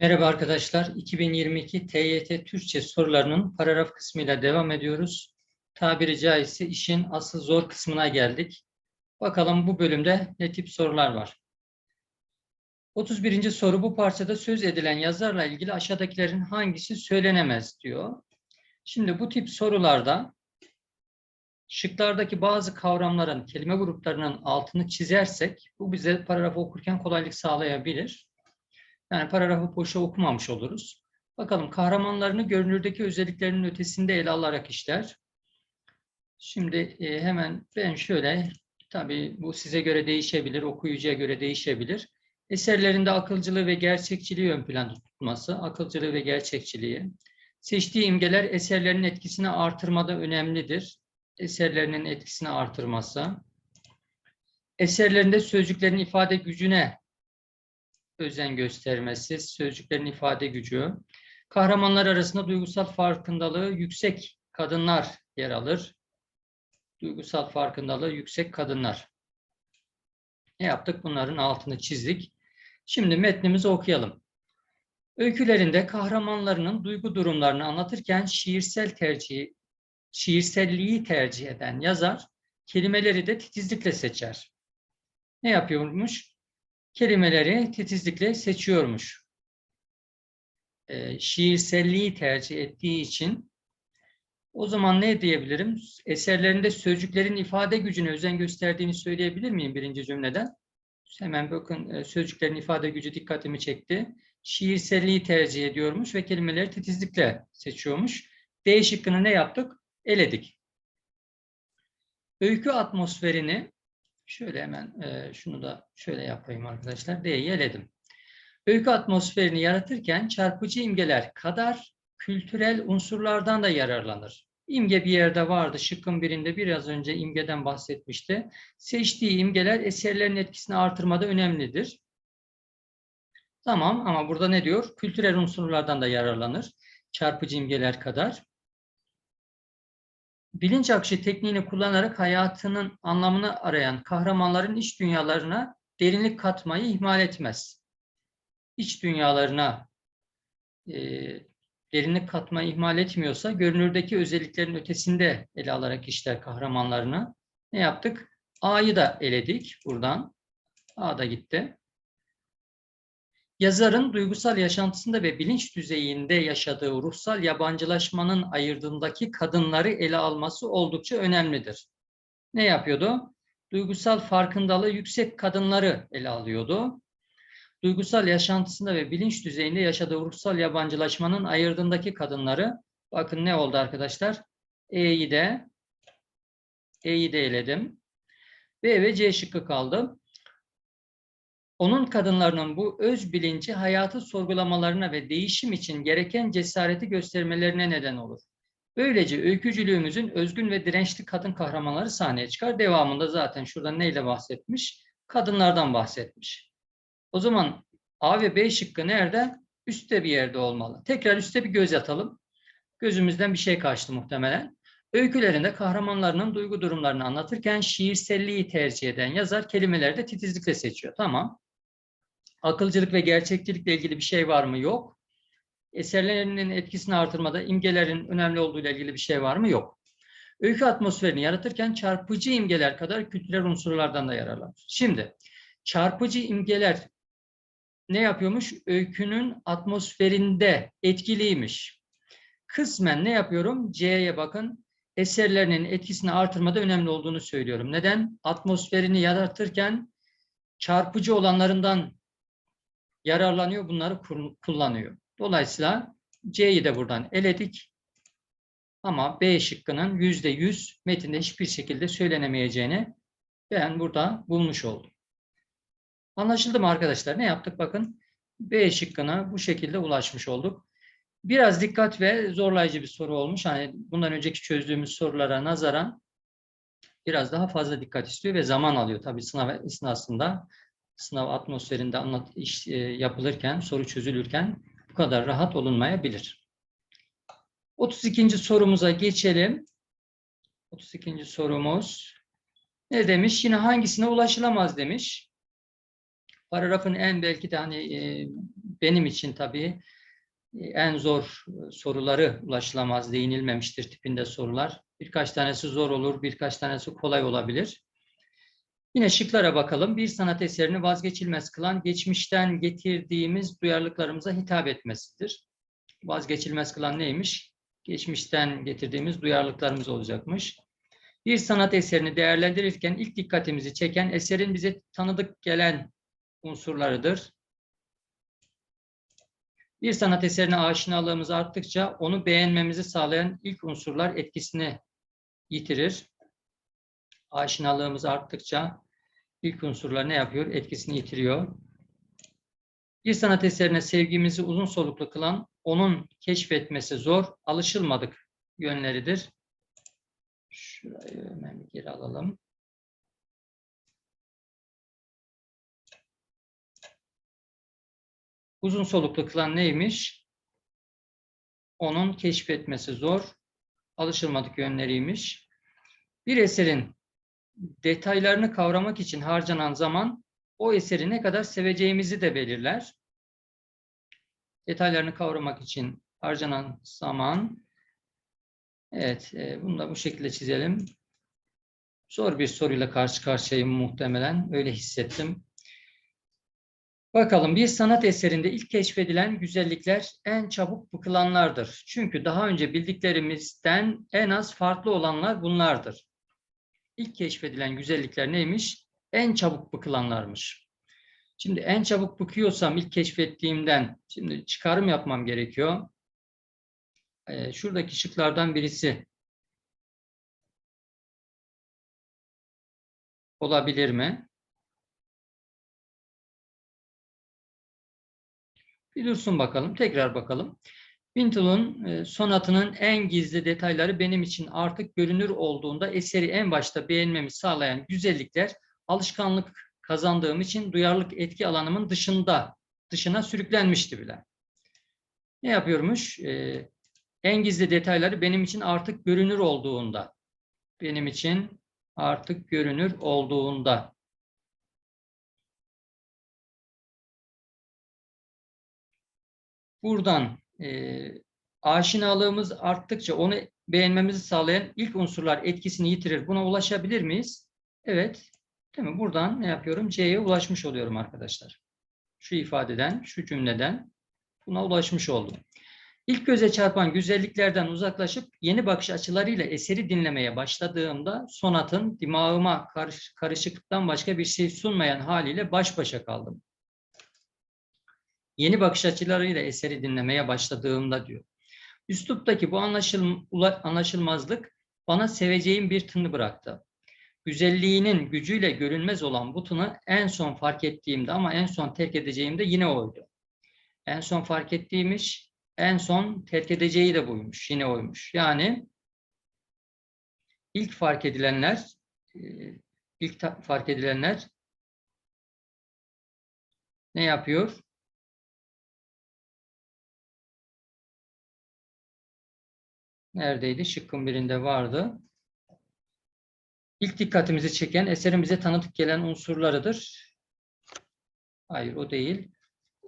Merhaba arkadaşlar. 2022 TYT Türkçe sorularının paragraf kısmıyla devam ediyoruz. Tabiri caizse işin asıl zor kısmına geldik. Bakalım bu bölümde ne tip sorular var. 31. soru bu parçada söz edilen yazarla ilgili aşağıdakilerin hangisi söylenemez diyor. Şimdi bu tip sorularda şıklardaki bazı kavramların, kelime gruplarının altını çizersek bu bize paragrafı okurken kolaylık sağlayabilir. Yani paragrafı boşa okumamış oluruz. Bakalım kahramanlarını görünürdeki özelliklerinin ötesinde ele alarak işler. Şimdi e, hemen ben şöyle, tabii bu size göre değişebilir, okuyucuya göre değişebilir. Eserlerinde akılcılığı ve gerçekçiliği ön planda tutması, akılcılığı ve gerçekçiliği. Seçtiği imgeler eserlerinin etkisini artırmada önemlidir. Eserlerinin etkisini artırması. Eserlerinde sözcüklerin ifade gücüne özen göstermesi, sözcüklerin ifade gücü. Kahramanlar arasında duygusal farkındalığı yüksek kadınlar yer alır. Duygusal farkındalığı yüksek kadınlar. Ne yaptık? Bunların altını çizdik. Şimdi metnimizi okuyalım. Öykülerinde kahramanlarının duygu durumlarını anlatırken şiirsel tercihi, şiirselliği tercih eden yazar kelimeleri de titizlikle seçer. Ne yapıyormuş? Kelimeleri titizlikle seçiyormuş. E, şiirselliği tercih ettiği için o zaman ne diyebilirim? Eserlerinde sözcüklerin ifade gücüne özen gösterdiğini söyleyebilir miyim birinci cümleden? Hemen bakın sözcüklerin ifade gücü dikkatimi çekti. Şiirselliği tercih ediyormuş ve kelimeleri titizlikle seçiyormuş. D şıkkını ne yaptık? Eledik. Öykü atmosferini Şöyle hemen e, şunu da şöyle yapayım arkadaşlar. D'yi eledim. Öykü atmosferini yaratırken çarpıcı imgeler kadar kültürel unsurlardan da yararlanır. İmge bir yerde vardı. Şıkkın birinde biraz önce imgeden bahsetmişti. Seçtiği imgeler eserlerin etkisini artırmada önemlidir. Tamam ama burada ne diyor? Kültürel unsurlardan da yararlanır. Çarpıcı imgeler kadar bilinç akışı tekniğini kullanarak hayatının anlamını arayan kahramanların iç dünyalarına derinlik katmayı ihmal etmez. İç dünyalarına e, derinlik katmayı ihmal etmiyorsa görünürdeki özelliklerin ötesinde ele alarak işler kahramanlarını. Ne yaptık? A'yı da eledik buradan. A da gitti. Yazarın duygusal yaşantısında ve bilinç düzeyinde yaşadığı ruhsal yabancılaşmanın ayırdığındaki kadınları ele alması oldukça önemlidir. Ne yapıyordu? Duygusal farkındalığı yüksek kadınları ele alıyordu. Duygusal yaşantısında ve bilinç düzeyinde yaşadığı ruhsal yabancılaşmanın ayırdığındaki kadınları, bakın ne oldu arkadaşlar? E'yi de, E'yi de eledim. B ve C şıkkı kaldı. Onun kadınlarının bu öz bilinci hayatı sorgulamalarına ve değişim için gereken cesareti göstermelerine neden olur. Böylece öykücülüğümüzün özgün ve dirençli kadın kahramanları sahneye çıkar. Devamında zaten şurada neyle bahsetmiş? Kadınlardan bahsetmiş. O zaman A ve B şıkkı nerede? Üstte bir yerde olmalı. Tekrar üstte bir göz atalım. Gözümüzden bir şey kaçtı muhtemelen. Öykülerinde kahramanlarının duygu durumlarını anlatırken şiirselliği tercih eden yazar kelimeleri de titizlikle seçiyor. Tamam. Akılcılık ve gerçekçilikle ilgili bir şey var mı? Yok. Eserlerinin etkisini artırmada imgelerin önemli olduğu ilgili bir şey var mı? Yok. Öykü atmosferini yaratırken çarpıcı imgeler kadar kültürel unsurlardan da yararlanır. Şimdi çarpıcı imgeler ne yapıyormuş? Öykünün atmosferinde etkiliymiş. Kısmen ne yapıyorum? C'ye bakın. Eserlerinin etkisini artırmada önemli olduğunu söylüyorum. Neden? Atmosferini yaratırken çarpıcı olanlarından yararlanıyor, bunları kullanıyor. Dolayısıyla C'yi de buradan eledik. Ama B şıkkının yüzde yüz metinde hiçbir şekilde söylenemeyeceğini ben burada bulmuş oldum. Anlaşıldı mı arkadaşlar? Ne yaptık? Bakın B şıkkına bu şekilde ulaşmış olduk. Biraz dikkat ve zorlayıcı bir soru olmuş. Hani bundan önceki çözdüğümüz sorulara nazaran biraz daha fazla dikkat istiyor ve zaman alıyor. Tabii sınav esnasında sınav atmosferinde anlat, iş e, yapılırken, soru çözülürken bu kadar rahat olunmayabilir. 32. sorumuza geçelim. 32. sorumuz ne demiş? Yine hangisine ulaşılamaz demiş. paragrafın en belki de hani e, benim için tabii e, en zor soruları ulaşılamaz, değinilmemiştir tipinde sorular. Birkaç tanesi zor olur, birkaç tanesi kolay olabilir. Yine şıklara bakalım. Bir sanat eserini vazgeçilmez kılan geçmişten getirdiğimiz duyarlılıklarımıza hitap etmesidir. Vazgeçilmez kılan neymiş? Geçmişten getirdiğimiz duyarlılıklarımız olacakmış. Bir sanat eserini değerlendirirken ilk dikkatimizi çeken eserin bize tanıdık gelen unsurlarıdır. Bir sanat eserine aşinalığımız arttıkça onu beğenmemizi sağlayan ilk unsurlar etkisini yitirir. Aşinalığımız arttıkça ilk unsurlar ne yapıyor? Etkisini yitiriyor. Bir sanat eserine sevgimizi uzun soluklu kılan, onun keşfetmesi zor, alışılmadık yönleridir. Şurayı hemen geri alalım. Uzun soluklu kılan neymiş? Onun keşfetmesi zor, alışılmadık yönleriymiş. Bir eserin detaylarını kavramak için harcanan zaman o eseri ne kadar seveceğimizi de belirler. Detaylarını kavramak için harcanan zaman Evet, e, bunu da bu şekilde çizelim. Zor bir soruyla karşı karşıyayım muhtemelen. Öyle hissettim. Bakalım bir sanat eserinde ilk keşfedilen güzellikler en çabuk bıkılanlardır. Çünkü daha önce bildiklerimizden en az farklı olanlar bunlardır. İlk keşfedilen güzellikler neymiş? En çabuk bıkılanlarmış. Şimdi en çabuk bıkıyorsam ilk keşfettiğimden, şimdi çıkarım yapmam gerekiyor. Ee, şuradaki şıklardan birisi olabilir mi? Bir dursun bakalım. Tekrar bakalım. Pintel'un e, sonatının en gizli detayları benim için artık görünür olduğunda eseri en başta beğenmemi sağlayan güzellikler alışkanlık kazandığım için duyarlılık etki alanımın dışında, dışına sürüklenmişti bile. Ne yapıyormuş? Ee, en gizli detayları benim için artık görünür olduğunda. Benim için artık görünür olduğunda. Buradan e, aşinalığımız arttıkça onu beğenmemizi sağlayan ilk unsurlar etkisini yitirir. Buna ulaşabilir miyiz? Evet. Değil mi? Buradan ne yapıyorum? C'ye ulaşmış oluyorum arkadaşlar. Şu ifadeden, şu cümleden buna ulaşmış oldum. İlk göze çarpan güzelliklerden uzaklaşıp yeni bakış açılarıyla eseri dinlemeye başladığımda sonatın dimağıma karış, karışıklıktan başka bir şey sunmayan haliyle baş başa kaldım. Yeni bakış açılarıyla eseri dinlemeye başladığımda diyor. Üsluptaki bu anlaşıl, anlaşılmazlık bana seveceğim bir tını bıraktı. Güzelliğinin gücüyle görünmez olan bu tını en son fark ettiğimde ama en son terk edeceğimde yine oydu. En son fark ettiğimiz en son terk edeceği de buymuş. Yine oymuş. Yani ilk fark edilenler e, ilk fark edilenler ne yapıyor? Neredeydi? Şıkkın birinde vardı. İlk dikkatimizi çeken, eserin bize tanıdık gelen unsurlarıdır. Hayır, o değil.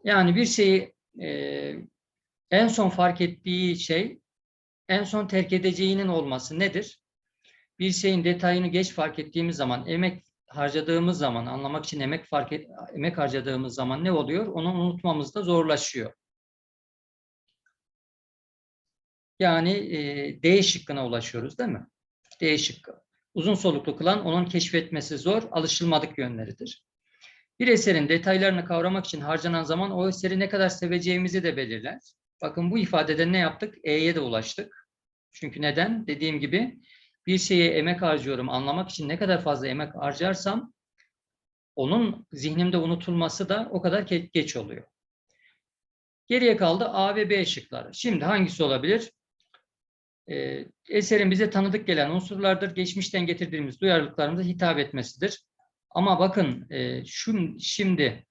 Yani bir şeyi e, en son fark ettiği şey en son terk edeceğinin olması nedir? Bir şeyin detayını geç fark ettiğimiz zaman, emek harcadığımız zaman, anlamak için emek fark et, emek harcadığımız zaman ne oluyor? Onu unutmamız da zorlaşıyor. Yani e, D şıkkına ulaşıyoruz değil mi? D şıkkı. Uzun soluklu kılan onun keşfetmesi zor, alışılmadık yönleridir. Bir eserin detaylarını kavramak için harcanan zaman o eseri ne kadar seveceğimizi de belirler. Bakın bu ifadede ne yaptık? E'ye de ulaştık. Çünkü neden? Dediğim gibi bir şeye emek harcıyorum. Anlamak için ne kadar fazla emek harcarsam onun zihnimde unutulması da o kadar geç oluyor. Geriye kaldı A ve B şıkları. Şimdi hangisi olabilir? Ee, eserin bize tanıdık gelen unsurlardır. Geçmişten getirdiğimiz duyarlılıklarımıza hitap etmesidir. Ama bakın e, şu, şimdi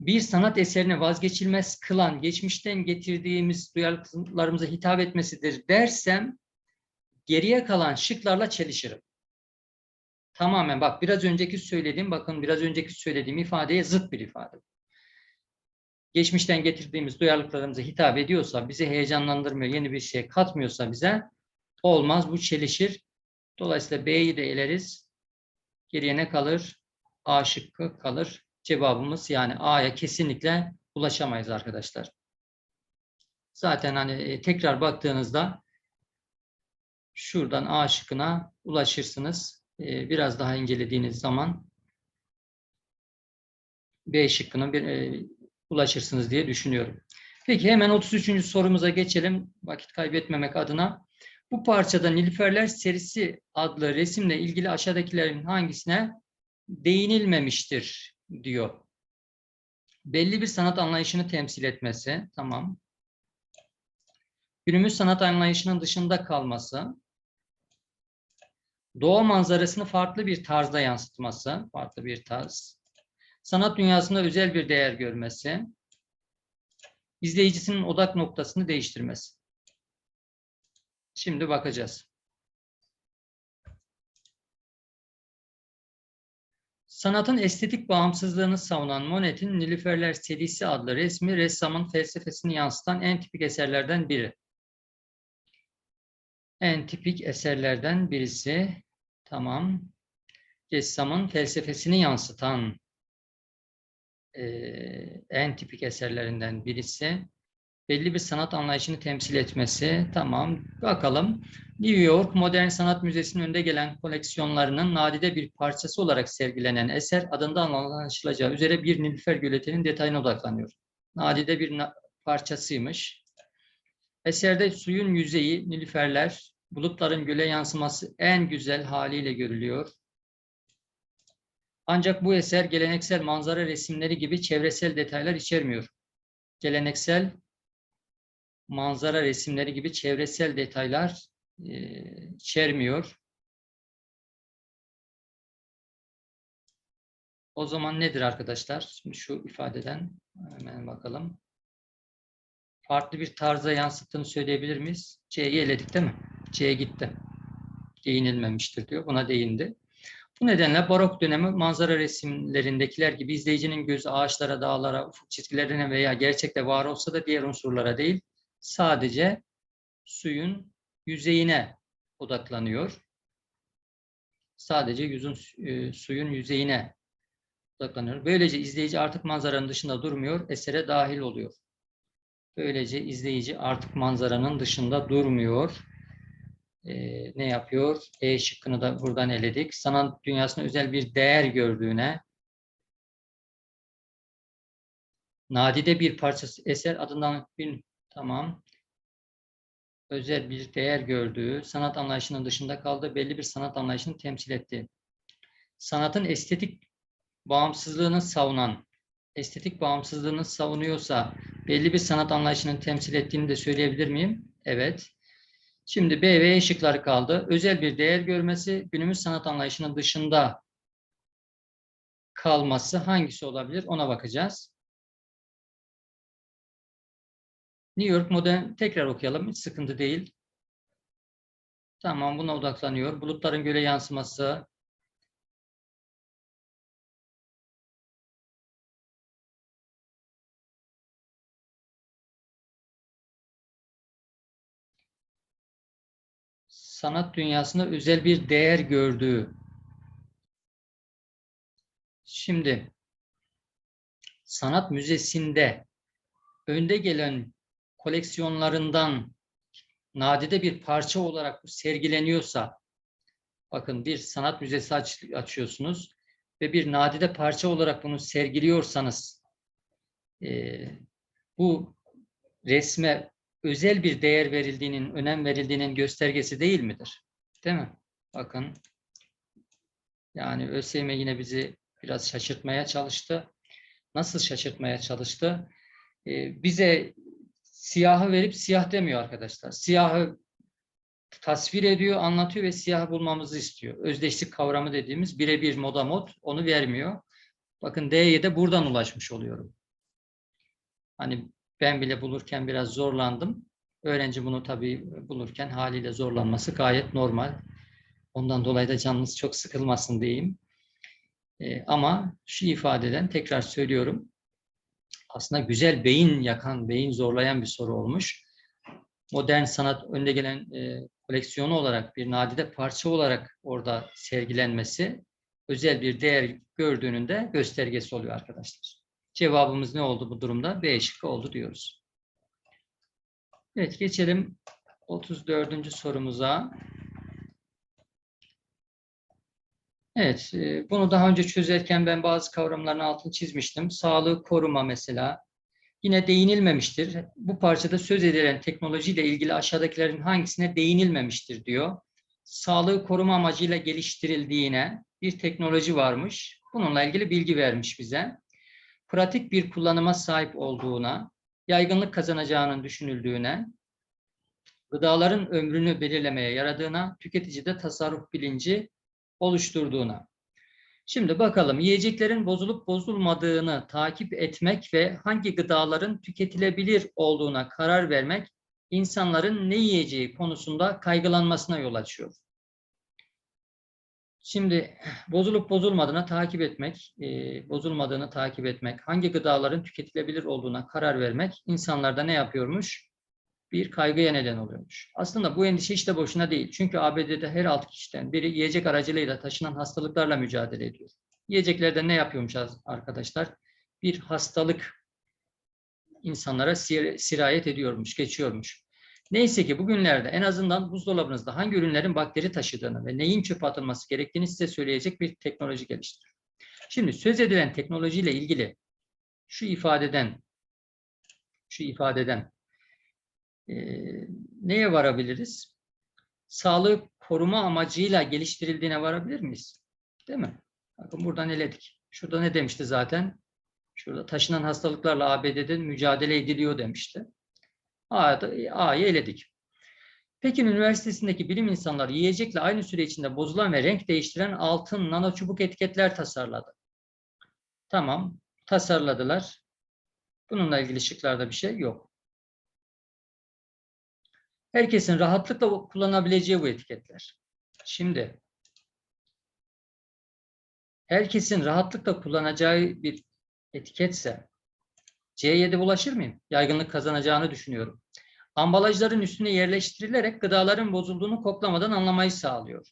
bir sanat eserini vazgeçilmez kılan, geçmişten getirdiğimiz duyarlılıklarımıza hitap etmesidir dersem, geriye kalan şıklarla çelişirim. Tamamen bak biraz önceki söylediğim bakın biraz önceki söylediğim ifadeye zıt bir ifade. Geçmişten getirdiğimiz duyarlılıklarımıza hitap ediyorsa, bizi heyecanlandırmıyor, yeni bir şey katmıyorsa bize olmaz. Bu çelişir. Dolayısıyla B'yi de eleriz. Geriye ne kalır? A şıkkı kalır. Cevabımız yani A'ya kesinlikle ulaşamayız arkadaşlar. Zaten hani e, tekrar baktığınızda şuradan A şıkkına ulaşırsınız. E, Biraz daha incelediğiniz zaman B şıkkına bir, e, ulaşırsınız diye düşünüyorum. Peki hemen 33. sorumuza geçelim. Vakit kaybetmemek adına. Bu parçada Nilüferler serisi adlı resimle ilgili aşağıdakilerin hangisine değinilmemiştir diyor. Belli bir sanat anlayışını temsil etmesi, tamam. Günümüz sanat anlayışının dışında kalması, doğa manzarasını farklı bir tarzda yansıtması, farklı bir tarz, sanat dünyasında özel bir değer görmesi, izleyicisinin odak noktasını değiştirmesi. Şimdi bakacağız. Sanatın estetik bağımsızlığını savunan Monet'in Nilüferler serisi adlı resmi ressamın felsefesini yansıtan en tipik eserlerden biri. En tipik eserlerden birisi. Tamam. Ressamın felsefesini yansıtan eee, en tipik eserlerinden birisi. Belli bir sanat anlayışını temsil etmesi. Tamam. Bakalım. New York Modern Sanat Müzesi'nin önde gelen koleksiyonlarının nadide bir parçası olarak sergilenen eser adından anlaşılacağı üzere bir Nilüfer göletinin detayına odaklanıyor. Nadide bir na- parçasıymış. Eserde suyun yüzeyi, nilüferler, bulutların göle yansıması en güzel haliyle görülüyor. Ancak bu eser geleneksel manzara resimleri gibi çevresel detaylar içermiyor. Geleneksel manzara resimleri gibi çevresel detaylar e, içermiyor. O zaman nedir arkadaşlar? Şimdi şu ifadeden hemen bakalım. Farklı bir tarza yansıttığını söyleyebilir miyiz? C'yi eledik değil mi? C'ye gitti. Değinilmemiştir diyor. Buna değindi. Bu nedenle barok dönemi manzara resimlerindekiler gibi izleyicinin gözü ağaçlara, dağlara, ufuk çizgilerine veya gerçekte var olsa da diğer unsurlara değil, sadece suyun yüzeyine odaklanıyor. Sadece yüzün, e, suyun yüzeyine odaklanıyor. Böylece izleyici artık manzaranın dışında durmuyor, esere dahil oluyor. Böylece izleyici artık manzaranın dışında durmuyor. Ee, ne yapıyor? E şıkkını da buradan eledik. Sanat dünyasında özel bir değer gördüğüne, nadide bir parçası eser adından bir tamam özel bir değer gördüğü, sanat anlayışının dışında kaldığı belli bir sanat anlayışını temsil etti. Sanatın estetik bağımsızlığını savunan, estetik bağımsızlığını savunuyorsa belli bir sanat anlayışının temsil ettiğini de söyleyebilir miyim? Evet. Şimdi B ve E şıkları kaldı. Özel bir değer görmesi, günümüz sanat anlayışının dışında kalması hangisi olabilir? Ona bakacağız. New York modern tekrar okuyalım. Hiç sıkıntı değil. Tamam buna odaklanıyor. Bulutların göle yansıması. Sanat dünyasında özel bir değer gördüğü. Şimdi sanat müzesinde önde gelen koleksiyonlarından nadide bir parça olarak sergileniyorsa, bakın bir sanat müzesi aç- açıyorsunuz ve bir nadide parça olarak bunu sergiliyorsanız, eee, bu resme özel bir değer verildiğinin, önem verildiğinin göstergesi değil midir? Değil mi? Bakın, yani ÖSYM yine bizi biraz şaşırtmaya çalıştı. Nasıl şaşırtmaya çalıştı? Eee, bize siyahı verip siyah demiyor arkadaşlar. Siyahı tasvir ediyor, anlatıyor ve siyah bulmamızı istiyor. Özdeşlik kavramı dediğimiz birebir moda mod onu vermiyor. Bakın D'ye de buradan ulaşmış oluyorum. Hani ben bile bulurken biraz zorlandım. Öğrenci bunu tabii bulurken haliyle zorlanması gayet normal. Ondan dolayı da canınız çok sıkılmasın diyeyim. E, ama şu ifadeden tekrar söylüyorum. Aslında güzel beyin yakan, beyin zorlayan bir soru olmuş. Modern sanat önde gelen e, koleksiyonu olarak bir nadide parça olarak orada sergilenmesi özel bir değer gördüğünün de göstergesi oluyor arkadaşlar. Cevabımız ne oldu bu durumda? B şıkkı oldu diyoruz. Evet geçelim 34. sorumuza. Evet, e, bunu daha önce çözerken ben bazı kavramların altını çizmiştim. Sağlığı koruma mesela. Yine değinilmemiştir. Bu parçada söz edilen teknolojiyle ilgili aşağıdakilerin hangisine değinilmemiştir diyor. Sağlığı koruma amacıyla geliştirildiğine bir teknoloji varmış. Bununla ilgili bilgi vermiş bize. Pratik bir kullanıma sahip olduğuna, yaygınlık kazanacağının düşünüldüğüne, gıdaların ömrünü belirlemeye yaradığına, tüketicide tasarruf bilinci oluşturduğuna. Şimdi bakalım yiyeceklerin bozulup bozulmadığını takip etmek ve hangi gıdaların tüketilebilir olduğuna karar vermek insanların ne yiyeceği konusunda kaygılanmasına yol açıyor. Şimdi bozulup bozulmadığını takip etmek, e, bozulmadığını takip etmek, hangi gıdaların tüketilebilir olduğuna karar vermek insanlarda ne yapıyormuş? Bir kaygıya neden oluyormuş. Aslında bu endişe işte boşuna değil. Çünkü ABD'de her altı kişiden biri yiyecek aracılığıyla taşınan hastalıklarla mücadele ediyor. Yiyeceklerde ne yapıyormuş arkadaşlar? Bir hastalık insanlara sir sirayet ediyormuş, geçiyormuş. Neyse ki bugünlerde en azından buzdolabınızda hangi ürünlerin bakteri taşıdığını ve neyin çöpe atılması gerektiğini size söyleyecek bir teknoloji geliştir. Şimdi söz edilen teknolojiyle ilgili şu ifadeden şu ifadeden e, neye varabiliriz? Sağlığı koruma amacıyla geliştirildiğine varabilir miyiz? Değil mi? Bakın buradan eledik. Şurada ne demişti zaten? Şurada taşınan hastalıklarla ABD'de mücadele ediliyor demişti. A'yı eledik. Pekin Üniversitesi'ndeki bilim insanları yiyecekle aynı süre içinde bozulan ve renk değiştiren altın nano çubuk etiketler tasarladı. Tamam, tasarladılar. Bununla ilgili şıklarda bir şey yok. Herkesin rahatlıkla kullanabileceği bu etiketler. Şimdi herkesin rahatlıkla kullanacağı bir etiketse C7 bulaşır mıyım? Yaygınlık kazanacağını düşünüyorum. Ambalajların üstüne yerleştirilerek gıdaların bozulduğunu koklamadan anlamayı sağlıyor.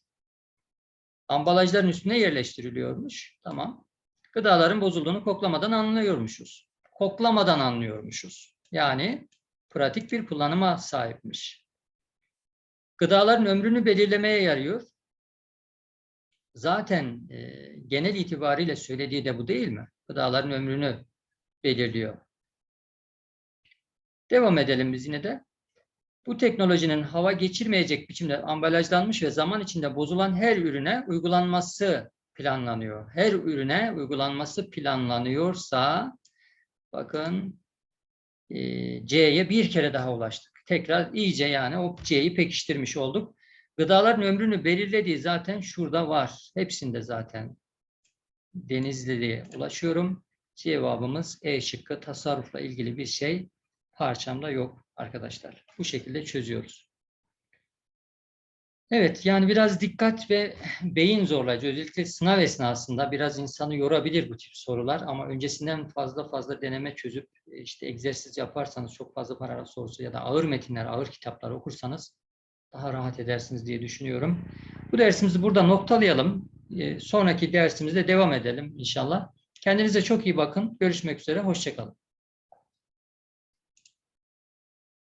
Ambalajların üstüne yerleştiriliyormuş. Tamam. Gıdaların bozulduğunu koklamadan anlıyormuşuz. Koklamadan anlıyormuşuz. Yani pratik bir kullanıma sahipmiş. Gıdaların ömrünü belirlemeye yarıyor. Zaten e, genel itibariyle söylediği de bu değil mi? Gıdaların ömrünü belirliyor. Devam edelim biz yine de. Bu teknolojinin hava geçirmeyecek biçimde ambalajlanmış ve zaman içinde bozulan her ürüne uygulanması planlanıyor. Her ürüne uygulanması planlanıyorsa bakın e, C'ye bir kere daha ulaştık. Tekrar iyice yani o C'yi pekiştirmiş olduk. Gıdaların ömrünü belirlediği zaten şurada var. Hepsinde zaten Denizli'ye ulaşıyorum. Cevabımız E şıkkı tasarrufla ilgili bir şey parçamda yok arkadaşlar. Bu şekilde çözüyoruz. Evet yani biraz dikkat ve beyin zorlayıcı. Özellikle sınav esnasında biraz insanı yorabilir bu tip sorular ama öncesinden fazla fazla deneme çözüp e, işte egzersiz yaparsanız çok fazla paragraf sorusu ya da ağır metinler, ağır kitaplar okursanız daha rahat edersiniz diye düşünüyorum. Bu dersimizi burada noktalayalım. E, sonraki dersimizde devam edelim inşallah. Kendinize çok iyi bakın. Görüşmek üzere. Hoşçakalın.